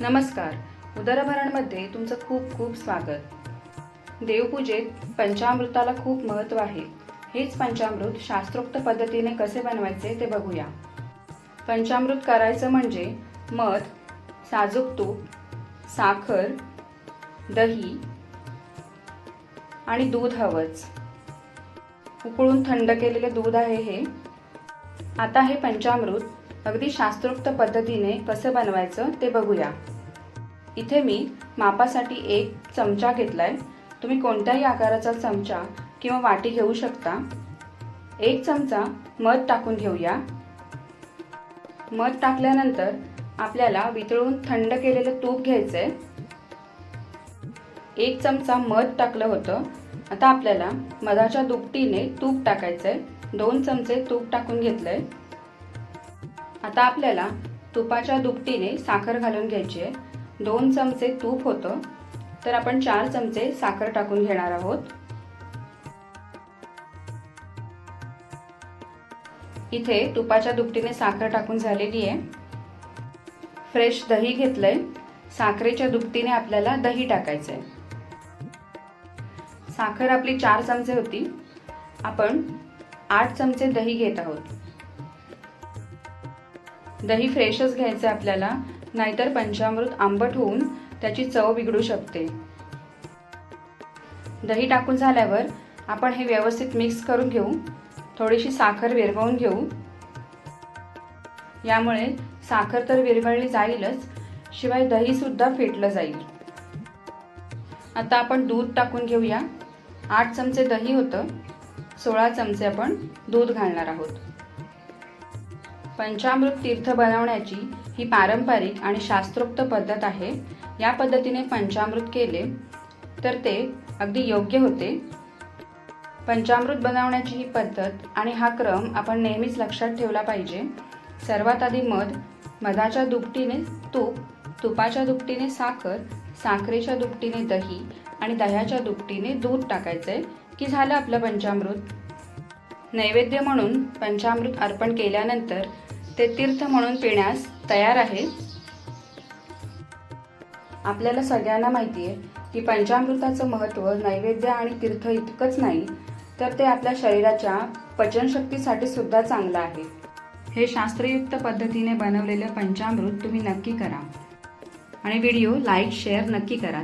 नमस्कार. उदरभरणमध्ये तुमचं खूप खूप स्वागत. देवपूजेत पंचामृताला खूप महत्त्व आहे. हेच पंचामृत शास्त्रोक्त पद्धतीने कसे बनवायचे ते बघूया. पंचामृत करायचं म्हणजे मध साजूक तूप साखर दही आणि दूध हवंच. उकळून थंड केलेले दूध आहे हे. आता हे पंचामृत अगदी शास्त्रोक्त पद्धतीने कसं बनवायचं ते बघूया. इथे मी मापासाठी एक चमचा घेतला आहे तुम्ही कोणत्याही आकाराचा चमचा किंवा वाटी घेऊ शकता. एक चमचा मध टाकून घेऊया. मध टाकल्यानंतर आपल्याला वितळून थंड केलेलं तूप घ्यायचं आहे एक चमचा मध टाकलं होतं. आता आपल्याला मधाच्या दुपटीने तूप टाकायचं आहे दोन चमचे तूप टाकून घेतलं आहे आता आपल्याला तुपाच्या दुपटीने साखर घालून घ्यायची आहे. दोन चमचे तूप होतं. तर आपण चार चमचे साखर टाकून घेणार आहोत. इथे तुपाच्या दुपटीने साखर टाकून झालेली आहे. फ्रेश दही घेतलंय. साखरेच्या दुपटीने आपल्याला दही टाकायचं आहे साखर आपली चार चमचे होती. आपण आठ चमचे दही घेत आहोत. दही फ्रेशच घ्यायचं आहे आपल्याला. नाहीतर पंचामृत आंबट होऊन त्याची चव बिघडू शकते. दही टाकून झाल्यावर आपण हे व्यवस्थित मिक्स करून घेऊ. थोडीशी साखर विरघळून घेऊ. यामुळे साखर तर विरघळली जाईलच शिवाय दही सुद्धा फेटलं जाईल. आता आपण दूध टाकून घेऊया. आठ चमचे दही होतं. सोळा चमचे आपण दूध घालणार आहोत. पंचामृत तीर्थ बनवण्याची ही पारंपरिक आणि शास्त्रोक्त पद्धत आहे. या पद्धतीने पंचामृत केले तर ते अगदी योग्य होते. पंचामृत बनवण्याची ही पद्धत आणि हा क्रम आपण नेहमीच लक्षात ठेवला पाहिजे. सर्वात आधी मध मधाच्या दुपटीने तूप तुपाच्या दुपटीने साखर साखरेच्या दुपटीने दही आणि दह्याच्या दुपटीने दूध टाकायचं आहे की झालं आपलं पंचामृत. नैवेद्य म्हणून पंचामृत अर्पण केल्यानंतर ते तीर्थ म्हणून पिण्यास तयार आहे. आपल्याला सगळ्यांना माहिती आहे की पंचामृताचं महत्त्व नैवेद्य आणि तीर्थ इतकंच नाही तर ते आपल्या शरीराच्या पचनशक्तीसाठी सुद्धा चांगलं आहे. हे शास्त्रयुक्त पद्धतीने बनवलेलं पंचामृत तुम्ही नक्की करा. आणि व्हिडिओ लाईक शेअर नक्की करा.